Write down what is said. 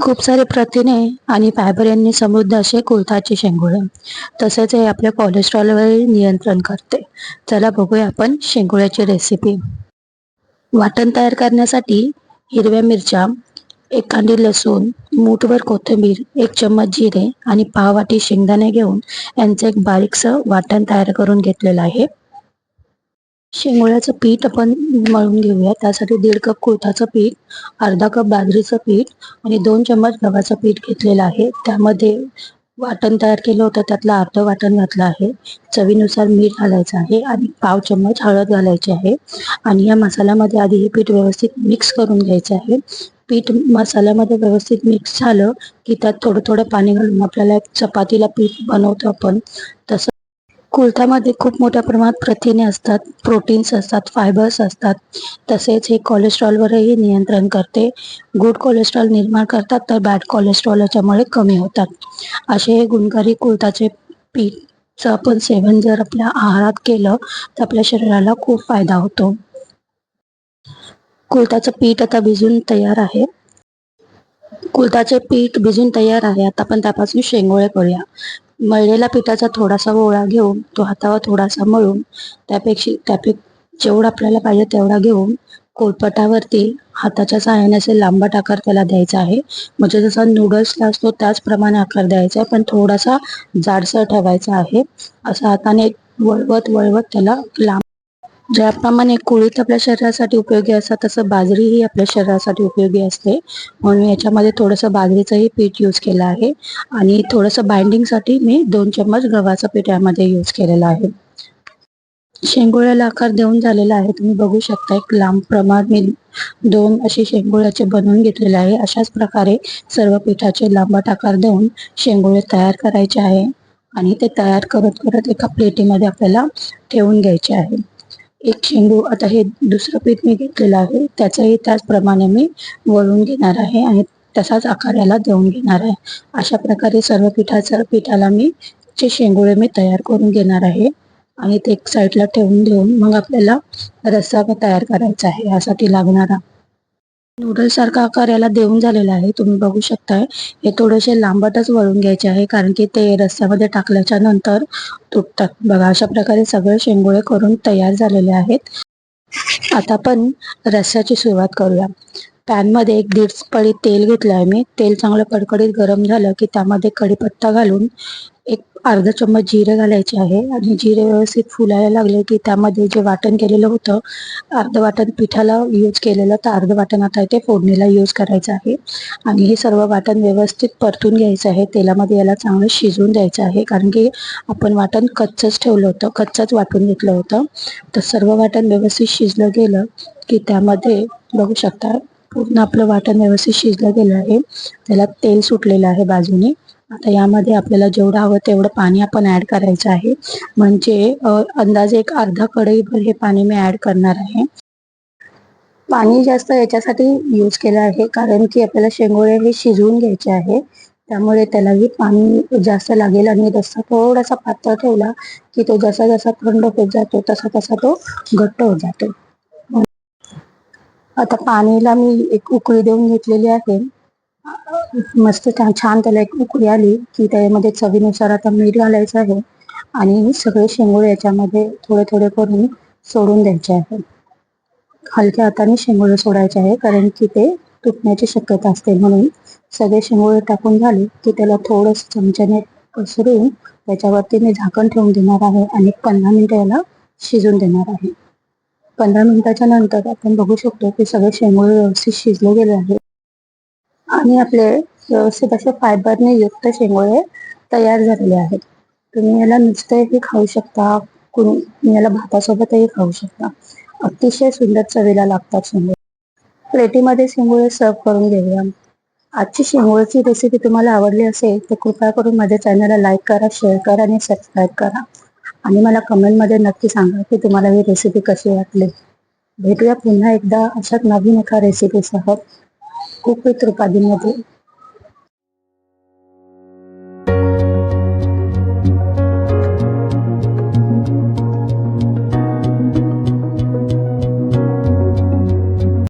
खूप सारे प्रथिने आणि फायबर यांनी समृद्ध असे कुळथाचे शेंगोळे. तसेच हे आपल्या कोलेस्ट्रॉलवर नियंत्रण करते. चला बघूया आपण शेंगोळ्याची रेसिपी वाटण तयार करण्यासाठी हिरव्या मिरच्या एक कांडी लसूण मूठभर कोथिंबीर एक चम्मच जिरे आणि पाव वाटी शेंगदाणे घेऊन यांचं एक बारीकसं वाटण तयार करून घेतलेलं आहे. शेंगोळ्याचं पीठ आपण मळून घेऊया. त्यासाठी दीड कप कुळथाचं पीठ अर्धा कप बाजरीचं पीठ आणि दोन चम्मच गव्हाचं पीठ घेतलेलं आहे. त्यामध्ये वाटण तयार केलं होतं. त्यातलं अर्ध वाटण घातलं आहे. चवीनुसार मीठ घालायचं आहे आणि पाव चम्मच हळद घालायची आहे. आणि या मसाल्यामध्ये आधी हे पीठ व्यवस्थित मिक्स करून घ्यायचं आहे. पीठ मसाल्यामध्ये व्यवस्थित मिक्स झालं की त्यात थोडं थोडं पाणी घालून आपल्याला एक चपातीला पीठ बनवतो आपण. तसं कुळथामध्ये खूप मोठ्या प्रमाणात प्रथिने असतात प्रोटीन्स असतात फायबर्स असतात. तसेच हे कोलेस्ट्रॉलवरही नियंत्रण करते. गुड कोलेस्ट्रॉल निर्माण करतात तर बॅड कोलेस्ट्रॉल याच्यामुळे कमी होतात. असे हे गुणकारी कुळथाचे पीठचं आपण सेवन जर आपल्या आहारात केलं तर आपल्या शरीराला खूप फायदा होतो. कुळथाचं पीठ आता भिजून तयार आहे. कुळथाचे पीठ भिजून तयार आहे. आता आपण त्यापासून शेंगोळे करूया. मळलेला पिठाचा थोडासा गोळा घेऊन तो हातावर थोडासा मळून त्यापेक्षा त्यापे जेवढा आपल्याला पाहिजे तेवढा घेऊन कोलपटावरती हाताच्या सहाय्याने असे लांबट आकार त्याला द्यायचा आहे. म्हणजे जसा नूडल्सला असतो त्याचप्रमाणे आकार द्यायचा आहे पण थोडासा जाडसर ठेवायचा आहे. असा हाताने वळवत वळवत त्याला लांब ज्याप्रमाणे कुळीत आपल्या शरीरासाठी उपयोगी असतात तसं बाजरी ही आपल्या शरीरासाठी उपयोगी असते. म्हणून याच्यामध्ये थोडंसं बाजरीचंही पीठ यूज केलं आहे. आणि थोडंसं बाइंडिंगसाठी मी दोन चम्मच गव्हाचं पीठ यामध्ये यूज केलेलं आहे. शेंगोळ्याला आकार देऊन झालेला आहे. तुम्ही बघू शकता एक लांब प्रमाण मी दोन असे शेंगोळ्याचे बनवून घेतलेले आहे. अशाच प्रकारे सर्व पिठाचे लांबट आकार देऊन शेंगोळे तयार करायचे आहे. आणि ते तयार करत करत एका प्लेटीमध्ये आपल्याला ठेवून घ्यायचे आहे. एक शेंगू आता हे दुसरं पीठ मी घेतलेलं आहे. त्याचंही त्याचप्रमाणे मी वळून घेणार आहे आणि तसाच आकार याला देऊन घेणार आहे. अशा प्रकारे सर्व पिठाचं पिठाला मी चे शेंगोळे मी तयार करून घेणार आहे आणि ते एक साईडला ठेवून देऊन मग आपल्याला रस्सा तयार करायचा आहे यासाठी लागणारा नूडल्स सारखा आकार याला देऊन झालेला आहे. तुम्ही बघू शकताय. हे थोडेसे लांबटच वळून घ्यायचे आहे कारण की ते रस्स्यामध्ये टाकल्याच्या नंतर तुटतात. बघा अशा प्रकारे सगळे शेंगोळे करून तयार झालेले आहेत. आता आपण रस्स्याची सुरुवात करूया. पॅनमध्ये एक दीड पळी तेल घेतलं आहे मी. तेल चांगलं कडकडीत गरम झालं की त्यामध्ये कढीपत्ता घालून एक अर्धा चम्मच जिरे घालायचे आहे आणि जिरे व्यवस्थित फुलायला लागले की त्यामध्ये जे वाटण केलेलं होतं अर्ध वाटण पिठाला यूज केलेलं तर अर्ध वाटण आता ते फोडणीला यूज करायचं आहे. आणि हे सर्व वाटण व्यवस्थित परतून घ्यायचं आहे. तेलामध्ये याला चांगलं शिजवून द्यायचं आहे. कारण की आपण वाटण कच्चंच ठेवलं होतं कच्चंच वाटून घेतलं होतं. तर सर्व वाटण व्यवस्थित शिजलं गेलं की त्यामध्ये बघू शकता पूर्ण आपलं वाटण व्यवस्थित शिजलं गेलं आहे. त्याला तेल सुटलेलं आहे बाजूने. आता यामध्ये आपल्याला जेवढं हवं तेवढं पाणी आपण ऍड करायचं आहे. म्हणजे अंदाजे एक अर्धा कढईभर हे पाणी मी ऍड करणार आहे. पाणी जास्त याच्यासाठी यूज केलं आहे कारण की आपल्याला शेंगोळे हे शिजवून घ्यायचे आहे. त्यामुळे त्यालाही पाणी जास्त लागेल आणि जसा थोडासा पातळ ठेवला की तो जसा जसा थंड होत जातो तसा तसा तो घट्ट होत जातो. आता पाणीला मी एक उकळी देऊन घेतलेली आहे. मस्त छान त्याला एक उकळी आली की त्यामध्ये चवीनुसार आता मीठ घालायचं आहे आणि सगळे शेंगोळे याच्यामध्ये थोडे थोडे करून सोडून द्यायचे आहे. हलक्या हाताने शेंगोळे सोडायचे आहे कारण की ते तुटण्याची शक्यता असते. म्हणून सगळे शेंगोळे टाकून झाले की त्याला थोडस चमच्याने पसरून त्याच्यावरती मी झाकण ठेवून देणार आहे आणि पंधरा मिनिटं याला शिजून देणार आहे. पंधरा मिनिटाच्या नंतर आपण बघू शकतो की सगळे शेंगोळे व्यवस्थित शिजले गेले आहे आणि आपले व्यवस्थित असे फायबरने युक्त शेंगोळे तयार झालेले आहेत. तुम्ही याला नुसतंही खाऊ शकता कुणी याला भातासोबतही खाऊ शकता. अतिशय सुंदर चवीला लागतात शेंगोळे. प्लेटीमध्ये शेंगोळे सर्व करून घेऊया. आजची शेंगोळची रेसिपी तुम्हाला आवडली असेल तर कृपया करून माझ्या चॅनलला लाईक करा शेअर करा आणि सबस्क्राईब करा. आणि मला कमेंटमध्ये नक्की सांगा की तुम्हाला ही रेसिपी कशी वाटली. भेटूया पुन्हा एकदा अशाच नवीन एका रेसिपीसह खूप कृपादीमध्ये